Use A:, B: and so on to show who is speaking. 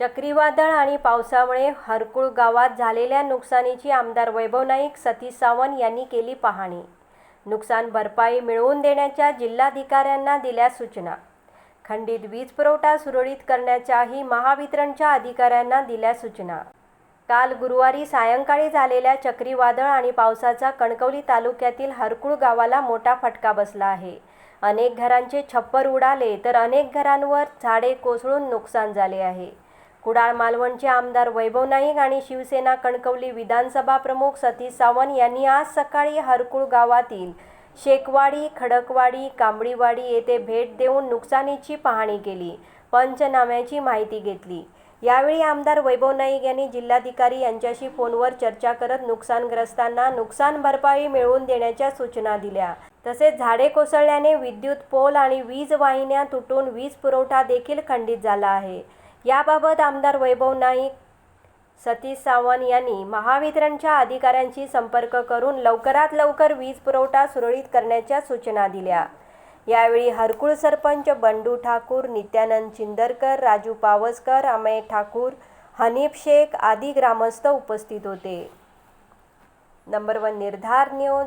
A: चक्रीवादळ आणि पावसामुळे हरकुळ गावात झालेल्या नुकसानीची आमदार वैभव नाईक सतीश सावंत यांनी केली पाहणी. नुकसान भरपाई मिळवून देण्याच्या जिल्हाधिकाऱ्यांना दिल्या सूचना. खंडित वीज पुरवठा सुरळीत करण्याच्याही महावितरणच्या अधिकाऱ्यांना दिल्या सूचना. काल गुरुवारी सायंकाळी झालेल्या चक्रीवादळ आणि पावसाचा कणकवली तालुक्यातील हरकुळ गावाला मोठा फटका बसला आहे. अनेक घरांचे छप्पर उडाले तर अनेक घरांवर झाडे कोसळून नुकसान झाले आहे. कुडाळ मालवणचे आमदार वैभव नाईक आणि शिवसेना कणकवली विधानसभा प्रमुख सतीश सावंत यांनी आज सकाळी हरकुळ गावातील शेकवाडी खडकवाडी कांबळीवाडी येथे भेट देऊन नुकसानीची पाहणी केली पंचनाम्याची माहिती घेतली. यावेळी आमदार वैभव नाईक यांनी जिल्हाधिकारी यांच्याशी फोनवर चर्चा करत नुकसानग्रस्तांना नुकसान भरपाई मिळवून देण्याच्या सूचना दिल्या. तसेच झाडे कोसळल्याने विद्युत पोल आणि वीज वाहिन्या तुटून वीज पुरवठा देखील खंडित झाला आहे. याबाबत आमदार वैभव नाईक सतीश सावंत यांनी महावितरणच्या अधिकाऱ्यांशी संपर्क करून लवकरात लवकर वीज पुरवठा सुरळीत करण्याच्या सूचना दिल्या. यावेळी हरकुळ सरपंच बंडू ठाकूर नित्यानंद चिंदरकर राजू पावसकर अमय ठाकूर हनीफ शेख आदी ग्रामस्थ उपस्थित होते. नंबर वन निर्धार न्यूज